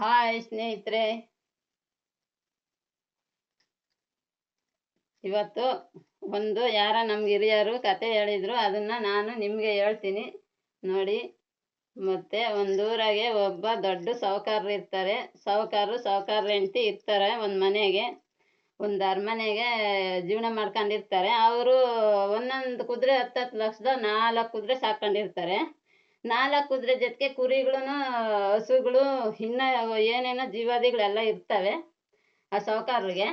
Hi ಸ್ನೇಹಿತರೆ. ಇವತ್ತು ಒಂದು ಯಾರ ನಮ್ಗೆ ಹಿರಿಯರು ಕತೆ ಹೇಳಿದ್ರು, ಅದನ್ನ ನಾನು ನಿಮಗೆ ಹೇಳ್ತೀನಿ. ನೋಡಿ, ಮತ್ತೆ ಒಂದೂರಾಗೆ ಒಬ್ಬ ದೊಡ್ಡ ಸಾಹುಕಾರರು ಇರ್ತಾರೆ. ಸಾಹುಕಾರರು ಸಾಹುಕಾರ ಹೆಂಡತಿ ಇರ್ತಾರೆ ಒಂದು ಮನೆಗೆ. ಒಂದು ಅರಮನೆಗೆ ಜೀವನ ಮಾಡ್ಕೊಂಡಿರ್ತಾರೆ. ಅವರು ಒಂದೊಂದು ಕುದುರೆ ಹತ್ತತ್ತು ಲಕ್ಷದ ನಾಲ್ಕು ಕುದುರೆ ಸಾಕೊಂಡಿರ್ತಾರೆ ನಾಲ್ಕು ಕುದುರೆ ಜೊತೆಗೆ ಕುರಿಗಳೂ ಹಸುಗಳು ಇನ್ನ ಏನೇನೋ ಜೀವಾದಿಗಳೆಲ್ಲ ಇರ್ತವೆ ಆ ಸಾಹುಕಾರ್ರಿಗೆ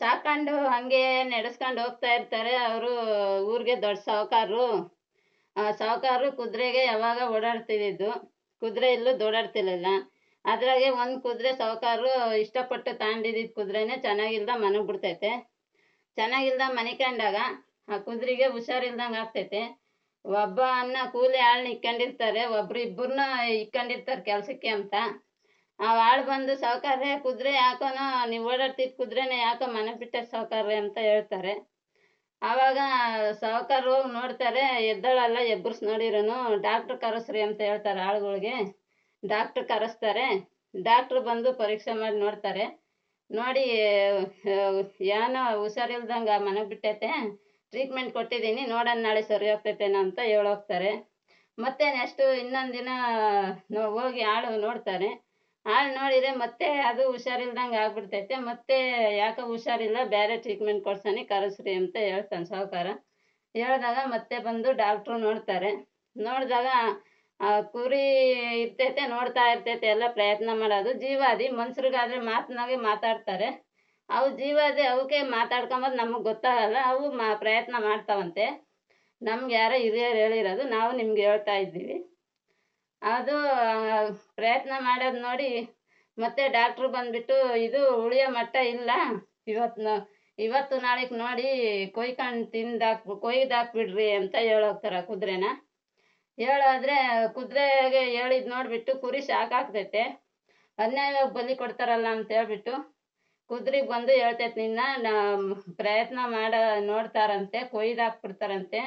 ಸಾಕೊಂಡು ಹಂಗೆ ನಡೆಸ್ಕೊಂಡು ಹೋಗ್ತಾ ಇರ್ತಾರೆ ಅವರು ಊರಿಗೆ ದೊಡ್ಡ ಸಾಹುಕಾರರು ಸಾಹುಕಾರರು ಕುದುರೆಗೆ ಯಾವಾಗ ಓಡಾಡ್ತಿದ್ದಿದ್ದು ಕುದುರೆ ಇಲ್ಲೂ ಓಡಾಡ್ತಿರ್ಲಿಲ್ಲ ಅದ್ರಾಗೆ ಒಂದು ಕುದುರೆ ಸಾಹುಕಾರರು ಇಷ್ಟಪಟ್ಟು ತಗೊಂಡಿದ್ದಿದ್ದು ಕುದುರೆನೇ ಚೆನ್ನಾಗಿಲ್ದ ಮನೆಗೆ ಬಿಡ್ತೈತೆ ಚೆನ್ನಾಗಿಲ್ದ ಮನಿಕೊಂಡಾಗ ಆ ಕುದುರೆಗೆ ಹುಷಾರಿಲ್ದಂಗೆ ಆಗ್ತೈತೆ ಒಬ್ಬ ಅನ್ನ ಕೂಲಿ ಆಳ್ನ ಇಕ್ಕಂಡಿರ್ತಾರೆ, ಒಬ್ರು ಇಬ್ಬರನ್ನ ಇಕ್ಕೊಂಡಿರ್ತಾರೆ ಕೆಲ್ಸಕ್ಕೆ ಅಂತ. ಆ ಆಳು ಬಂದು ಸಾವ್ಕಾರ್ರೆ ಕುದುರೆ ಯಾಕೋನೋ ನೀವು ಓಡಾಡ್ತಿದ್ದ ಕುದುರೆನ ಯಾಕೋ ಮನೆ ಬಿಟ್ಟೆ ಸಾವ್ಕಾರ್ರೆ ಅಂತ ಹೇಳ್ತಾರೆ. ಆವಾಗ ಸಾಹುಕಾರ ಹೋಗಿ ನೋಡ್ತಾರೆ, ಎದ್ದಳಲ್ಲ ಎಬ್ಬರ್ಸ್ ನೋಡಿರೋನು, ಡಾಕ್ಟ್ರ್ ಕರೆಸ್ರಿ ಅಂತ ಹೇಳ್ತಾರೆ ಆಳುಗಳಿಗೆ. ಡಾಕ್ಟ್ರ್ ಕರೆಸ್ತಾರೆ, ಡಾಕ್ಟ್ರು ಬಂದು ಪರೀಕ್ಷೆ ಮಾಡಿ ನೋಡ್ತಾರೆ. ನೋಡಿ ಏನೋ ಹುಷಾರಿಲ್ದಂಗೆ ಮನೆಗೆ ಬಿಟ್ಟೈತೆ. ಟ್ರೀಟ್ಮೆಂಟ್ ಕೊಟ್ಟಿದ್ದೀನಿ. ನೋಡೋಣ ನಾಳೆ ಸರಿ ಹೋಗ್ತೈತೇನೋ ಅಂತ ಹೇಳೋಗ್ತಾರೆ. ಮತ್ತೆ ನೆಕ್ಸ್ಟು ಇನ್ನೊಂದು ದಿನ ಹೋಗಿ ಆಳು ನೋಡ್ತಾರೆ. ಆಳು ನೋಡಿದರೆ ಮತ್ತೆ ಅದು ಹುಷಾರಿಲ್ದಂಗೆ ಆಗ್ಬಿಡ್ತೈತೆ. ಮತ್ತೆ ಯಾಕೋ ಹುಷಾರಿಲ್ಲ, ಬೇರೆ ಟ್ರೀಟ್ಮೆಂಟ್ ಕೊಡ್ಸನಿ, ಕರೆಸ್ರಿ ಅಂತ ಹೇಳ್ತಾನೆ ಸಾಹುಕಾರ ಹೇಳಿದಾಗ ಮತ್ತೆ ಬಂದು ಡಾಕ್ಟ್ರು ನೋಡ್ತಾರೆ. ನೋಡಿದಾಗ ಕುರಿ ಇರ್ತೈತೆ, ನೋಡ್ತಾ ಇರ್ತೈತೆ, ಎಲ್ಲ ಪ್ರಯತ್ನ ಮಾಡೋದು. ಜೀವಾದಿ ಮನುಷ್ರಿಗಾದ್ರೆ ಮಾತಿನಾಗೆ ಮಾತಾಡ್ತಾರೆ. ಅವು ಜೀವಾದಿ ಅವಕ್ಕೆ ಮಾತಾಡ್ಕೊಂಬೋದು ನಮಗೆ ಗೊತ್ತಾಗಲ್ಲ, ಅವು ಮಾ ಪ್ರಯತ್ನ ಮಾಡ್ತಾವಂತೆ. ನಮ್ಗೆ ಯಾರೋ ಹಿರಿಯರು ಹೇಳಿರೋದು ನಾವು ನಿಮ್ಗೆ ಹೇಳ್ತಾ ಇದ್ದೀವಿ. ಅದು ಪ್ರಯತ್ನ ಮಾಡೋದು ನೋಡಿ ಮತ್ತೆ ಡಾಕ್ಟ್ರು ಬಂದ್ಬಿಟ್ಟು, ಇದು ಉಳಿಯೋ ಮಟ್ಟ ಇಲ್ಲ ಇವತ್ತು ಇವತ್ತು ನಾಳೆಗೆ ನೋಡಿ ಕೊಯ್ಕೊಂಡು ತಿಂದಾಕ್ ಕೊಯ್ದಾಕ್ಬಿಡ್ರಿ ಅಂತ ಹೇಳೋಗ್ತಾರೆ ಕುದುರೆನ. ಹೇಳೋದ್ರೆ, ಕುದುರೆಗೆ ಹೇಳಿದ್ ನೋಡಿಬಿಟ್ಟು ಕುರಿ ಸಾಕಾಗ್ತೈತೆ. ಅನ್ಯಾಯವಾಗಿ ಬಲಿ ಕೊಡ್ತಾರಲ್ಲ ಅಂತ ಹೇಳ್ಬಿಟ್ಟು. ಕುದುರೆಗೆ ಬಂದು ಹೇಳ್ತೈತೆ, ನಿನ್ನ ಪ್ರಯತ್ನ ಮಾಡ, ನೋಡ್ತಾರಂತೆ ಕೊಯ್ದಾಕ್ಬಿಡ್ತಾರಂತೆ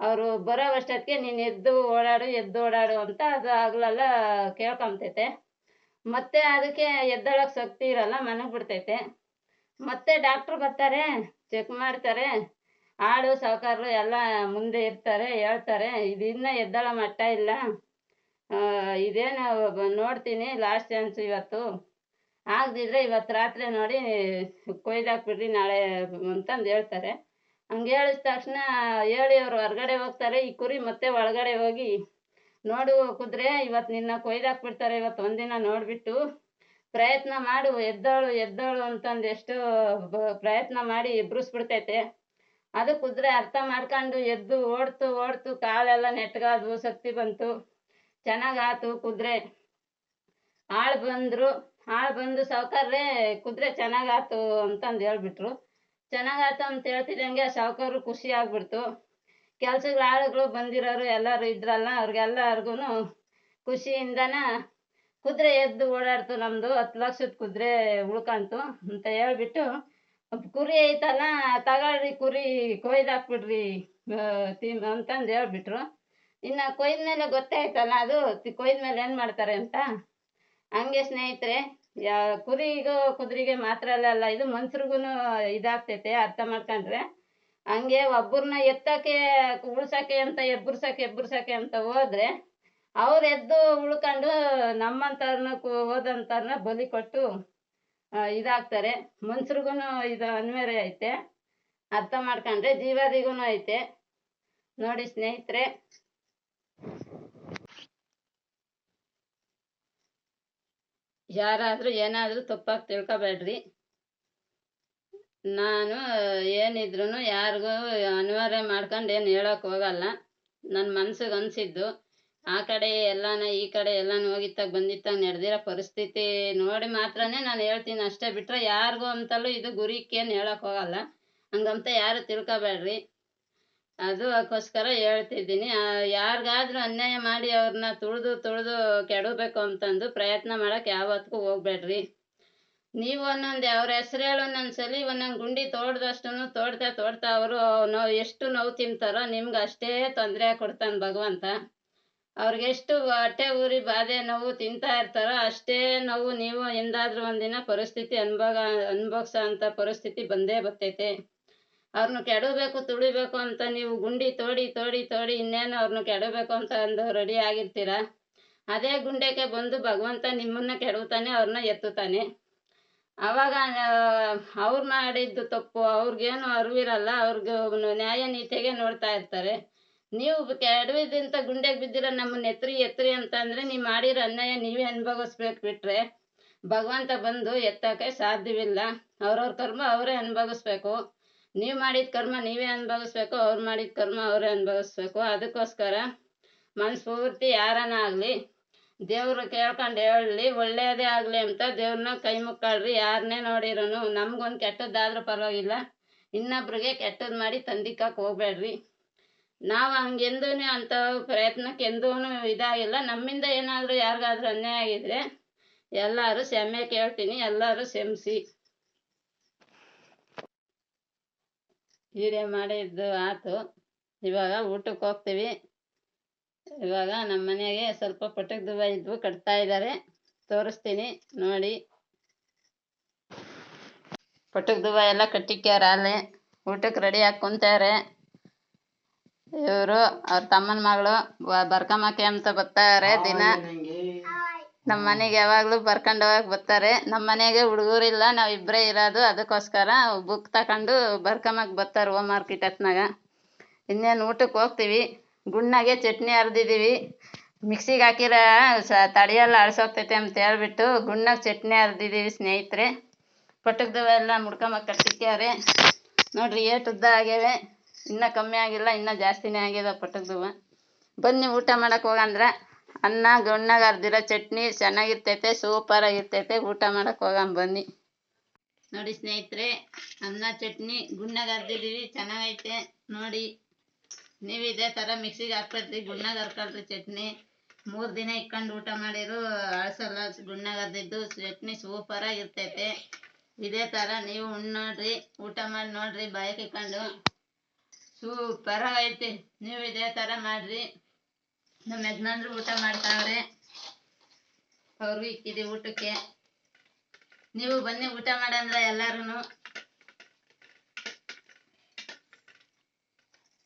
ಅವರು ಬರೋ ಅಷ್ಟೊತ್ತಿಗೆ ನೀನು ಎದ್ದು ಓಡಾಡು ಎದ್ದು ಓಡಾಡು ಅಂತ ಅದು ಹಗಲೆಲ್ಲ ಕೇಳ್ಕೊಂತೈತೆ. ಮತ್ತೆ ಅದಕ್ಕೆ ಎದ್ದೇಳಕ್ಕೆ ಶಕ್ತಿ ಇರಲ್ಲ, ಮನಗ್ ಬಿಡ್ತೈತೆ. ಮತ್ತೆ ಡಾಕ್ಟ್ರು ಬರ್ತಾರೆ ಚೆಕ್ ಮಾಡ್ತಾರೆ. ಆಳು ಸಾಹುಕಾರರು ಎಲ್ಲ ಮುಂದೆ ಇರ್ತಾರೆ, ಹೇಳ್ತಾರೆ. ಇದು ಇನ್ನೂ ಎದ್ದಳ ಮಟ್ಟ ಇಲ್ಲ. ಇದೇನು ನೋಡ್ತೀನಿ ಲಾಸ್ಟ್ ಚಾನ್ಸ್ ಇವತ್ತು. ಆಗದಿದ್ರೆ ಇವತ್ತು ರಾತ್ರಿ ನೋಡಿ ಕೊಯ್ದಾಕ್ಬಿಡ್ರಿ ನಾಳೆ ಅಂತಂದು ಹೇಳ್ತಾರೆ. ಹಂಗೆ ಹೇಳಿದ ತಕ್ಷಣ ಹೇಳಿ ಅವರು ಹೊರಗಡೆ ಹೋಗ್ತಾರೆ, ಈ ಕುರಿ ಮತ್ತೆ ಒಳಗಡೆ ಹೋಗಿ ನೋಡು ಕುದುರೆ, ಇವತ್ತು ನಿನ್ನ ಕೊಯ್ದಾಕ್ಬಿಡ್ತಾರೆ ಇವತ್ತು ಒಂದಿನ ನೋಡಿಬಿಟ್ಟು ಪ್ರಯತ್ನ ಮಾಡು, ಎದ್ದೋಳು ಎದ್ದೋಳು ಅಂತಂದು ಎಷ್ಟು ಪ್ರಯತ್ನ ಮಾಡಿ ಎಬ್ರಿಸ್ಬಿಡ್ತೈತೆ. ಅದು ಕುದುರೆ ಅರ್ಥ ಮಾಡ್ಕೊಂಡು ಎದ್ದು ಓಡ್ತು ಓಡ್ತು ಕಾಲೆಲ್ಲ ನೆಟ್ಗಾದ್ವು ಶಕ್ತಿ ಬಂತು. ಚೆನ್ನಾಗಾತು ಕುದುರೆ. ಆಳು ಬಂದರು. ಆಳು ಬಂದು ಸಾವುಕಾರ್ರೆ ಕುದುರೆ ಚೆನ್ನಾಗಾಯ್ತು ಅಂತಂದು ಹೇಳ್ಬಿಟ್ರು. ಚೆನ್ನಾಗಾಯ್ತು ಅಂತ ಹೇಳ್ತಿದ್ದಂಗೆ ಸಾವುಕಾರರು ಖುಷಿ ಆಗ್ಬಿಡ್ತು. ಕೆಲ್ಸಗಳು ಆಳುಗಳು ಬಂದಿರೋರು ಎಲ್ಲರೂ ಇದ್ರಲ್ಲ ಅವ್ರಿಗೆಲ್ಲರಿಗೂ ಖುಷಿಯಿಂದನ ಕುದುರೆ ಎದ್ದು ಓಡಾಡ್ತು ನಮ್ಮದು ಹತ್ತು ಲಕ್ಷದ ಕುದುರೆ ಉಳ್ಕಂತು ಅಂತ ಹೇಳ್ಬಿಟ್ಟು ಕುರಿ ಐತಲ್ಲ ತಗೊಳ್ರಿ ಕುರಿ ಕೊಯ್ದಾಕ್ಬಿಡ್ರಿ ತಿನ್ ಅಂತಂದು ಹೇಳ್ಬಿಟ್ರು. ಇನ್ನು ಕೊಯ್ದ ಮೇಲೆ ಗೊತ್ತಾಯ್ತಲ್ಲ ಅದು ಕೊಯ್ದ ಮೇಲೆ ಏನು ಮಾಡ್ತಾರೆ ಅಂತ? ಹಂಗೆ ಸ್ನೇಹಿತರೆ ಯಾ ಕುರಿಗೂ ಕುದುರೆಗೆ ಮಾತ್ರ ಅಲ್ಲ ಇದು ಮನ್ಸ್ರಿಗೂ ಇದಾಗ್ತೈತೆ, ಅರ್ಥ ಮಾಡ್ಕೊಂಡ್ರೆ. ಹಂಗೆ ಒಬ್ಬರನ್ನ ಎತ್ತಕ್ಕೆ, ಉಳ್ಸಕ್ಕೆ ಅಂತ ಎಬ್ಬರ್ಸಕ್ಕೆ ಎಬ್ಬರ್ಸಕ್ಕೆ ಅಂತ ಹೋದ್ರೆ, ಅವ್ರು ಎದ್ದು ಉಳ್ಕೊಂಡು ನಮ್ಮಂಥವ್ರನ್ನ ಹೋದಂಥವ್ರನ್ನ ಬಲಿ ಕೊಟ್ಟು ಇದಾಗ್ತಾರೆ. ಮನ್ಸ್ರಿಗೂ ಇದು ಅನ್ವಯ ಐತೆ. ಅರ್ಥ ಮಾಡ್ಕೊಂಡ್ರೆ ಜೀವಾದಿಗೂ ಐತೆ. ನೋಡಿ ಸ್ನೇಹಿತರೆ. ಯಾರಾದರೂ ಏನಾದರೂ ತಪ್ಪಾಗಿ ತಿಳ್ಕೊಬೇಡ್ರಿ. ನಾನು ಏನಿದ್ರು ಯಾರಿಗೂ ಅನಿವಾರ್ಯ ಮಾಡ್ಕೊಂಡು ಏನು ಹೇಳೋಕೆ ಹೋಗಲ್ಲ. ನನ್ನ ಮನ್ಸಿಗೆ ಅನಿಸಿದ್ದು, ಆ ಕಡೆ ಎಲ್ಲಾನ ಈ ಕಡೆ ಎಲ್ಲಾನ ಹೋಗಿತ್ತಾಗ ಬಂದಿತ್ತಾಗ ನಡೆದಿರೋ ಪರಿಸ್ಥಿತಿ ನೋಡಿ ಮಾತ್ರನೇ ನಾನು ಹೇಳ್ತೀನಿ. ಅಷ್ಟೇ ಬಿಟ್ಟರೆ ಯಾರಿಗೂ ಅಂತಲೂ ಇದು ಗುರಿಕ್ಕೇನು ಹೇಳೋಕೆ ಹೋಗಲ್ಲ. ಹಂಗಂತ ಯಾರು ತಿಳ್ಕೊಬೇಡ್ರಿ. ಅದಕ್ಕೋಸ್ಕರ ಹೇಳ್ತಿದ್ದೀನಿ. ಯಾರಿಗಾದ್ರೂ ಅನ್ಯಾಯ ಮಾಡಿ ಅವ್ರನ್ನ ತುಳಿದು ತುಳಿದು ಕೆಡಬೇಕು ಅಂತಂದು ಪ್ರಯತ್ನ ಮಾಡೋಕೆ ಯಾವತ್ತಿಗೂ ಹೋಗ್ಬೇಡ್ರಿ. ನೀವು ಒಂದೊಂದು ಅವ್ರ ಹೆಸ್ರು ಹೇಳಿ ಒಂದೊಂದು ಸಲ ಒಂದೊಂದು ಗುಂಡಿ ತೋಡ್ದಷ್ಟು ತೋಡ್ತಾ ತೋಡ್ತಾ ಅವರು ನೋ, ಎಷ್ಟು ನೋವು ತಿಂತಾರೋ ನಿಮ್ಗೆ ಅಷ್ಟೇ ತೊಂದರೆ ಕೊಡ್ತಾನೆ ಭಗವಂತ. ಅವ್ರಿಗೆಷ್ಟು ಹೊಟ್ಟೆ ಊರಿ ಬಾಧೆ ನೋವು ತಿಂತಾ ಇರ್ತಾರೋ ಅಷ್ಟೇ ನೋವು ನೀವು ಎಂದಾದ್ರೂ ಒಂದಿನ ಪರಿಸ್ಥಿತಿ ಅನುಭವ ಅನುಭವಿಸೋ ಅಂಥ ಪರಿಸ್ಥಿತಿ ಬಂದೇ ಬರ್ತೈತೆ. ಅವ್ರನ್ನ ಕೆಡಬೇಕು, ತುಳಿಬೇಕು ಅಂತ ನೀವು ಗುಂಡಿ ತೋಡಿ ತೋಡಿ ತೋಡಿ ಇನ್ನೇನು ಅವ್ರನ್ನ ಕೆಡಬೇಕು ಅಂತ ಅಂದು ರೆಡಿ ಆಗಿರ್ತೀರ? ಅದೇ ಗುಂಡೆಗೆ ಬಂದು ಭಗವಂತ ನಿಮ್ಮನ್ನ ಕೆಡವುತ್ತಾನೆ ಅವ್ರನ್ನ ಎತ್ತುತ್ತಾನೆ. ಅವಾಗ ಅವ್ರು ಮಾಡಿದ್ದು ತಪ್ಪು, ಅವ್ರಿಗೇನು ಅರಿವಿರಲ್ಲ, ಅವ್ರಿಗೆ ನ್ಯಾಯ ನೀತಿಗೆ ನೋಡ್ತಾ ಇರ್ತಾರೆ. ನೀವು ಕೆಡವಿದಂಥ ಗುಂಡೆಗೆ ಬಿದ್ದಿರೋ ನಮ್ಮನ್ನ ಎತ್ತರಿ ಎತ್ತರಿ ಅಂತ ಅಂದರೆ ನೀವು ಮಾಡಿರೋ ಅನ್ಯಾಯ ನೀವೇ ಅನುಭವಿಸ್ಬೇಕು ಬಿಟ್ರೆ. ಭಗವಂತ ಬಂದು ಎತ್ತಕ್ಕೆ ಸಾಧ್ಯವಿಲ್ಲ. ಅವ್ರವ್ರ ಕರ್ಮ ಅವರೇ ಅನುಭವಿಸ್ಬೇಕು. ನೀವು ಮಾಡಿದ ಕರ್ಮ ನೀವೇ ಅನುಭವಿಸ್ಬೇಕು, ಅವ್ರು ಮಾಡಿದ ಕರ್ಮ ಅವರೇ ಅನುಭವಿಸ್ಬೇಕು. ಅದಕ್ಕೋಸ್ಕರ ಮನಸ್ಫೂರ್ತಿ ಯಾರನ್ನ ಆಗಲಿ, ದೇವ್ರು ಕೇಳ್ಕೊಂಡು ಹೇಳಲಿ, ಒಳ್ಳೆಯದೇ ಆಗಲಿ ಅಂತ ದೇವ್ರನ್ನ ಕೈ ಮುಕ್ಕಾಳ್ರಿ. ಯಾರನ್ನೇ ನೋಡಿರೋನು ನಮ್ಗೊಂದು ಕೆಟ್ಟದ್ದಾದ್ರೂ ಪರವಾಗಿಲ್ಲ, ಇನ್ನೊಬ್ರಿಗೆ ಕೆಟ್ಟದ್ದು ಮಾಡಿ ತಂದಿಕ್ಕಕ್ಕೆ ಹೋಗ್ಬೇಡ್ರಿ. ನಾವು ಹಂಗೆಂದೂ ಅಂಥ ಪ್ರಯತ್ನಕ್ಕೆ ಎಂದೂ ಇದಾಗಿಲ್ಲ. ನಮ್ಮಿಂದ ಏನಾದರೂ ಯಾರಿಗಾದ್ರೂ ಅನ್ಯಾಯ ಆಗಿದ್ರೆ ಎಲ್ಲರೂ ಕ್ಷಮೆ ಕೇಳ್ತೀನಿ, ಎಲ್ಲರೂ ಕ್ಷಮಿಸಿ. ವಿಡಿಯೋ ಮಾಡಿದ್ದು ಆತು. ಇವಾಗ ಊಟಕ್ಕೆ ಹೋಗ್ತೀವಿ. ಇವಾಗ ನಮ್ಮ ಮನೆಗೆ ಸ್ವಲ್ಪ ಪಟಕ್ ದುವ ಇದ್ವು, ಕಟ್ತಾ ಇದ್ದಾರೆ ತೋರಿಸ್ತೀನಿ, ನೋಡಿ. ಪಟಕ್ ದುವ ಎಲ್ಲ ಕಟ್ಟಿಕ್ಯಾರ ಅಲ್ಲಿ. ಊಟಕ್ಕೆ ರೆಡಿ ಹಾಕೊಂತಾರೆ ಇವರು, ಅವ್ರ ತಮ್ಮನ ಮಗಳು ಬರ್ಕಮಕ್ಕೆ ಅಂತ ಬರ್ತಾರೆ ದಿನ. ನಮ್ಮ ಮನೆಗೆ ಯಾವಾಗಲೂ ಬರ್ಕೊಂಡು ಹೋಗಕ್ಕೆ ಬರ್ತಾರೆ. ನಮ್ಮ ಮನೆಗೆ ಹುಡುಗರಿಲ್ಲ ನಾವು ಇಬ್ಬರೇ ಇರೋದು. ಅದಕ್ಕೋಸ್ಕರ ಬುಕ್ ತಗೊಂಡು ಬರ್ಕಮಕ್ಕೆ ಬರ್ತಾರೆ ಹೋಮ್ ಮಾರ್ಕೆಟ್ ಹತ್ನಾಗ ಇನ್ನೇನು ಊಟಕ್ಕೆ ಹೋಗ್ತೀವಿ. ಗುಣ್ಣಾಗೆ ಚಟ್ನಿ ಅರ್ದಿದ್ದೀವಿ ಮಿಕ್ಸಿಗೆ ಹಾಕಿರ ಸ ತಡಿಯೆಲ್ಲ ಅಳ್ಸೋಗ್ತೈತೆ ಅಂತ ಹೇಳ್ಬಿಟ್ಟು ಗುಣ್ಣಾಗ ಚಟ್ನಿ ಅರ್ದಿದ್ದೀವಿ ಸ್ನೇಹಿತರೆ. ಪಟಕ್ದವ ಎಲ್ಲ ಮುಡ್ಕೊಂಬಕ್ಕೆ ಕಟ್ಟಿಕ್ಯಾರೆ ನೋಡ್ರಿ ಏಟ್ ಉದ್ದ ಆಗ್ಯಾವೆ. ಇನ್ನೂ ಕಮ್ಮಿ ಆಗಿಲ್ಲ, ಇನ್ನೂ ಜಾಸ್ತಿನೇ ಆಗ್ಯದ ಪಟಕ್ದವ ಬನ್ನಿ ಊಟ ಮಾಡೋಕೆ ಹೋಗಂದ್ರ. ಅನ್ನ ಗುಣ್ಣಾಗ ಚಟ್ನಿ, ಚೆನ್ನಾಗಿರ್ತೈತೆ ಸೂಪರ್ ಆಗಿರ್ತೈತೆ. ಊಟ ಮಾಡಕ್ಕೆ ಹೋಗಂ ಬನ್ನಿ. ನೋಡಿ ಸ್ನೇಹಿತರೆ, ಅನ್ನ, ಚಟ್ನಿ, ಗುಣ್ಣಾಗ ಅರ್ದಿದ್ದೀವಿ ಚೆನ್ನಾಗೈತೆ. ನೋಡಿ, ನೀವು ಇದೇ ಥರ ಮಿಕ್ಸಿಗೆ ಹಾಕ್ಕೊಳ್ರಿ ಗುಣ್ಣಾಗ ಹರ್ಕೊಳ್ರಿ ಚಟ್ನಿ. ಮೂರು ದಿನ ಇಟ್ಕೊಂಡು ಊಟ ಮಾಡಿರು ಅಳಸಲ್ಲ. ಗುಣ್ಣಗರ್ದಿದ್ದು ಚಟ್ನಿ ಸೂಪರ್ ಆಗಿರ್ತೈತೆ. ಇದೇ ಥರ ನೀವು ಉಣ್ಣು ನೋಡ್ರಿ, ಊಟ ಮಾಡಿ ನೋಡ್ರಿ ಬಾಯಿಗೆ ಇಕ್ಕೊಂಡು ಸೂಪರ್ ಆಗೈತೆ. ನೀವು ಇದೇ ಥರ ಮಾಡ್ರಿ. ನಮ್ಮ ಯಜಮಾನ್ರು ಊಟ ಮಾಡ್ತಾವ್ರೆ. ಅವ್ರಿಗೂ ಇಕ್ಕಿದೆ ಊಟಕ್ಕೆ. ನೀವು ಬನ್ನಿ ಊಟ ಮಾಡಂದ್ರ ಎಲ್ಲಾರುನು.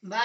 ಬಾ